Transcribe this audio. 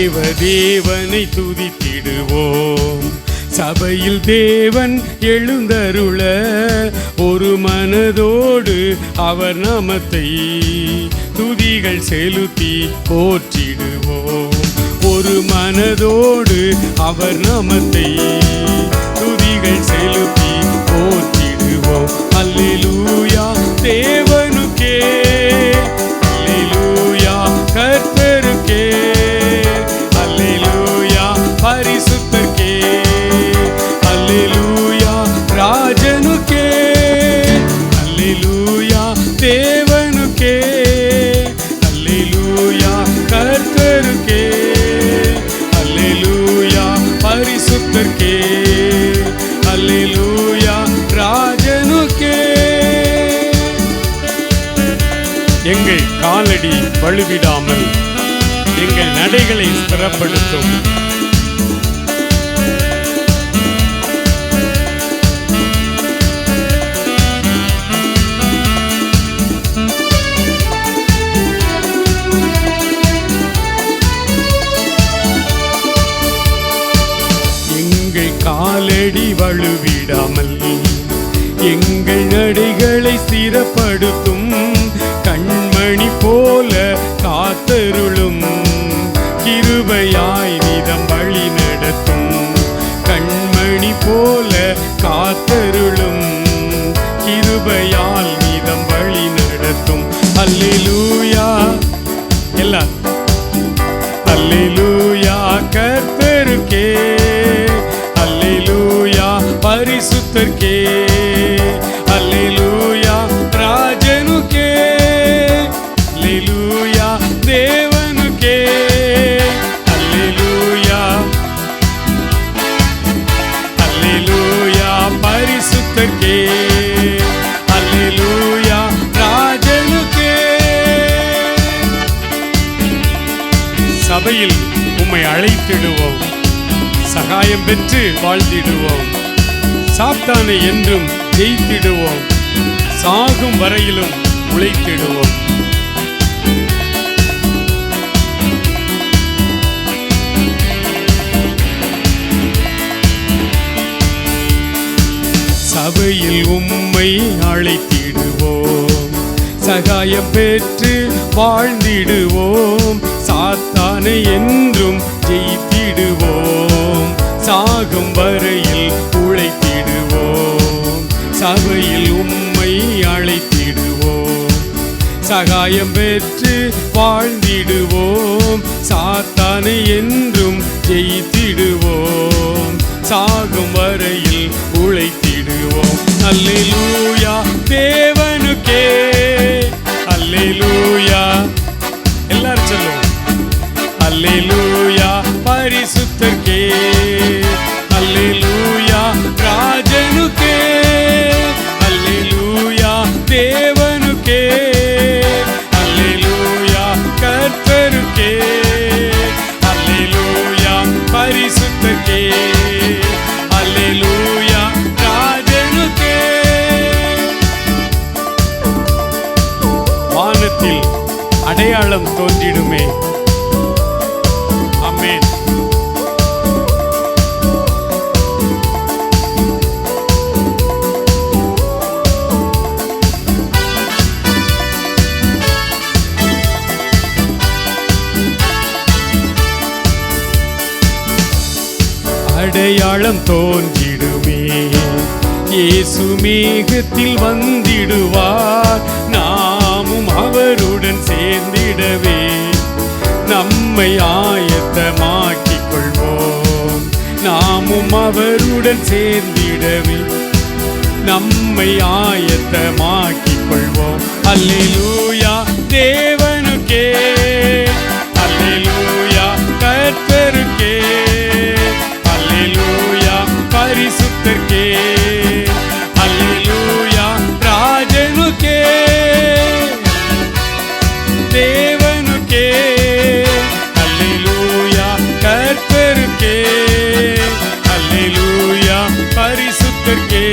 தேவ தேவனை துதித்திடுவோம். சபையில் தேவன் எழுந்தருள ஒரு மனதோடு அவர் நாமத்தை துதிகள் செலுத்தி போற்றிடுவோம். ஒரு மனதோடு அவர் நாமத்தை துதிகள் செலுத்தி போற்றி எங்கள் காலடி வலுவிடாமல் எங்கள் நடைகளை ஸ்திரப்படுத்தும் எங்கள் காலடி வலுவிடாமல் எங்கள் நடைகளை சிறப்ப எல்லாம் அல்லேலூயா கர்த்தருக்கே. அல்லேலூயா பரிசுத்தர்க்கே. சபையில் உம்மை அழைத்திடுவோம். சகாயம் பெற்று வாழ்ந்திடுவோம். சாத்தானை என்றும் ஜெயித்திடுவோம். சாகும் வரையிலும் உழைத்திடுவோம். சபையில் உம்மை அழைத்திடுவோம். சகாயம் பெற்று வாழ்ந்திடுவோம். சாத்தானை என்றும் ஜெயித்திடுவோம். சாகும் வரையில் உழைத்திடுவோம். சபையில் உம்மை அழைத்திடுவோம். சகாயம் பெற்று வாழ்ந்திடுவோம். சாத்தானை என்றும் ஜெயித்திடுவோம். சாகும் வரையில் உழைத்திடுவோம். அல்லேலூயா தேவனுக்கே அல்லேலூயா பரிசுத்தர்க்கே. அல்லேலூயா ராஜனுக்கே. அல்லேலூயா தேவனுக்கே. அல்லேலூயா கர்த்தருக்கே. அல்லேலூயா பரிசுத்தர்க்கே. அல்லேலூயா ராஜனுக்கே. வானத்தில் அடையாளம் தோன்றிடுமே. அடையாளம் தோன்றிடுமே. இயேசு மேகத்தில் வந்திடுவார். நாமும் அவருடன் சேர்ந்திடவே. நம்மை ஆயத்தமாக்கிக் கொள்வோம் நாமும் அவருடன் சேர்ந்திடவே. நம்மை ஆயத்தமாக்கிக் கொள்வோம் அல்லேலூயா தேவனுக்கே பரிசுத்தர்க்கே.